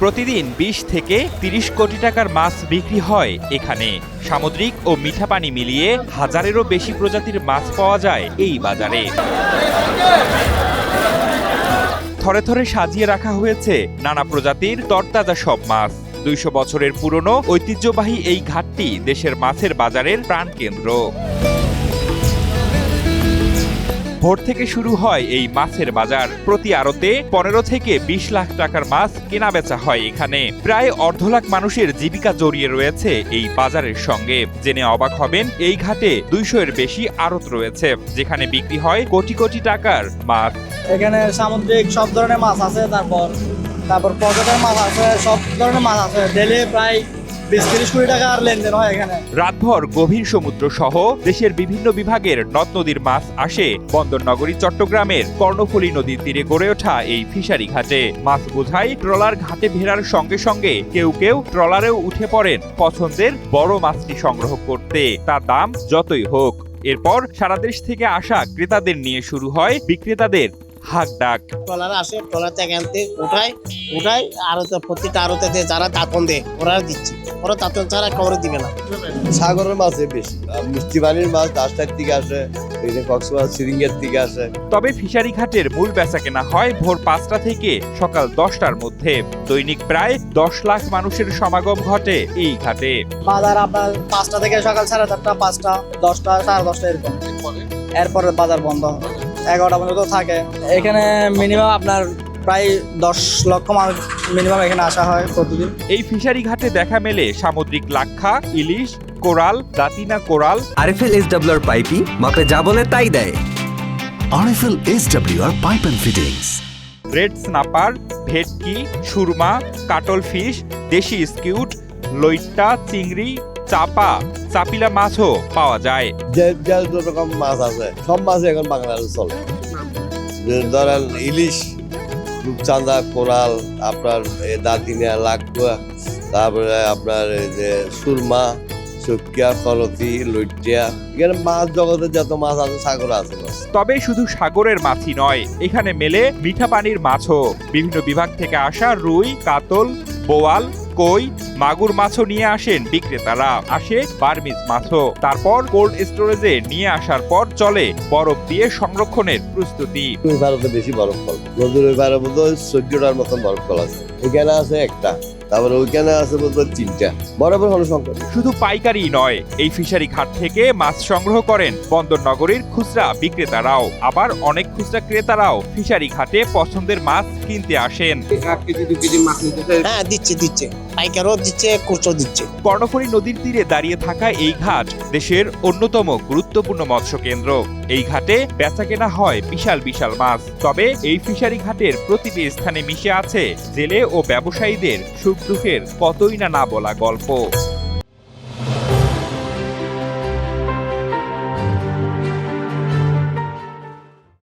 প্রতিদিন বিশ থেকে তিরিশ কোটি টাকার মাছ বিক্রি হয় এখানে। সামুদ্রিক ও মিঠা পানি মিলিয়ে হাজারেরও বেশি প্রজাতির মাছ পাওয়া যায় এই বাজারে। থরে থরে সাজিয়ে রাখা হয়েছে নানা প্রজাতির তরতাজা সব মাছ। দুইশো বছরের পুরনো ঐতিহ্যবাহী এই ঘাটটি দেশের মাছের বাজারের প্রাণকেন্দ্র। ভোর থেকে শুরু হয় এই মাছের বাজার। প্রতি আড়তে পনেরো থেকে বিশ লাখ টাকার মাছ কেনা বেচা হয় এখানে। প্রায় অর্ধ লাখ মানুষের জীবিকা জড়িয়ে রয়েছে এই বাজারের সঙ্গে। জেনে অবাক হবেন, এই ঘাটে দুইশো এর বেশি আড়ত রয়েছে, যেখানে বিক্রি হয় কোটি কোটি টাকার মাছ। এখানে সামুদ্রিক সব ধরনের মাছ আছে, তারপর তারপর পকেটের মাছ আছে, সব ধরনের মাছ আছে। ডেলি প্রায় রাতভর গভীর সমুদ্র সহ দেশের বিভিন্ন বিভাগের নদ নদীর মাছ আসে। বন্দরনগরী চট্টগ্রামের কর্ণফুলী নদীর তীরে গড়ে ওঠা এই ফিশারি ঘাটে। মাছ বোঝাই ট্রলার ঘাটে ভেড়ার সঙ্গে সঙ্গে কেউ কেউ ট্রলারেও উঠে পড়েন পছন্দের বড় মাছটি সংগ্রহ করতে। তার দাম যতই হোক। এরপর সারা দেশ থেকে আসা ক্রেতাদের নিয়ে শুরু হয় বিক্রেতাদের হাক ডাক। ট্রলার আসে ট্রলার থেকে আনতে প্রতিটা যারা দাঁতন দেয় ওরা দিচ্ছে। ওরা দাঁতন ছাড়া খবর দিবে না। সাগরের মাছে বেশি মিষ্টি পানির মাছ রাস্তার থেকে আসে এই কক্সবাজার সিরিঙ্গের থেকে আসে। তবে ফিশারি ঘাটের মূল বেচা কেনা হয় ভোর পাঁচটা থেকে সকাল দশটার মধ্যে। দৈনিক প্রায় দশ লাখ মানুষের সমাগম ঘটে এই ঘাটে। বাজার আপনার পাঁচটা থেকে সকাল সাড়ে চারটা পাঁচটা দশটা সাড়ে দশটা এরকম। এরপরে বাজার বন্ধ। এগারোটা পর্যন্ত থাকে। এখানে মিনিমাম আপনার প্রায় দশ লক্ষ মানুষ মিনিমাম এখানে আসা হয় প্রতিদিন। এই ফিশারি ঘাটে দেখা মেলে সামুদ্রিক লাক্ষা ইলিশ কোরাল দাতিনা কোরাল। আরএফএল এস ডাব্লিউর পাইপি মাপে যা বলে তাই দেয়। RFL SWR Pipe and Fittings. Red snapper ভেটকি সুরমা কাটল ফিশ দেশি স্কিউট লইট্টা চিংড়ি চাপা চাপিলা মাছও পাওয়া যায়। যে যত রকম মাছ আছে সব মাছ এখন বাংলাদেশে চলে। ধরেন ইলিশ রূপচাঁদা কোরাল আপনার দাঁতিনিয়া লাকুয়া তারপরে আপনার এই যে সুরমা চকিয়া করতি লইটিয়া এখানে মাছ জগতে যত মাছ আছে সাগর আছে তবে শুধু সাগরের মাছই নয় এখানে মেলে মিঠা পানির মাছও। বিভিন্ন বিভাগ থেকে আসা রুই কাতল বোয়াল, কই, মাগুর মাছও নিয়ে আসেন বিক্রেতারা। আসে বার্মিজ মাছও। তারপর কোল্ড স্টোরেজে নিয়ে আসার পর চলে বরফ দিয়ে সংরক্ষণের প্রস্তুতি। ভারতে বেশি বরফ ফল নদীর চোদ্দটার মতন বরফ ফল আছে। এখানে আছে একটা। তারপরে ওইখানে আছে বলতে তিনটা। বরফের হলো সংকট। শুধু পাইকারি নয় এই ফিশারি ঘাট থেকে মাছ সংগ্রহ করেন বন্দর নগরীর খুচরা বিক্রেতারাও। আবার অনেক খুচরা ক্রেতারাও ফিশারি ঘাটে পছন্দের মাছ কিনতে আসেন। হ্যাঁ দিচ্ছে দিচ্ছে। পাইকারও দিচ্ছে খুচরো দিচ্ছে। কর্ণফুলী নদীর তীরে দাঁড়িয়ে থাকা এই ঘাট দেশের অন্যতম গুরুত্বপূর্ণ মৎস্য কেন্দ্র এই ঘাটে বেচা কেনা হয় বিশাল বিশাল মাছ। তবে এই ফিশারি ঘাটের প্রতিটি স্থানে মিশে আছে জেলে ও ব্যবসায়ীদের সুখ দুঃখের কতই না না বলা গল্প।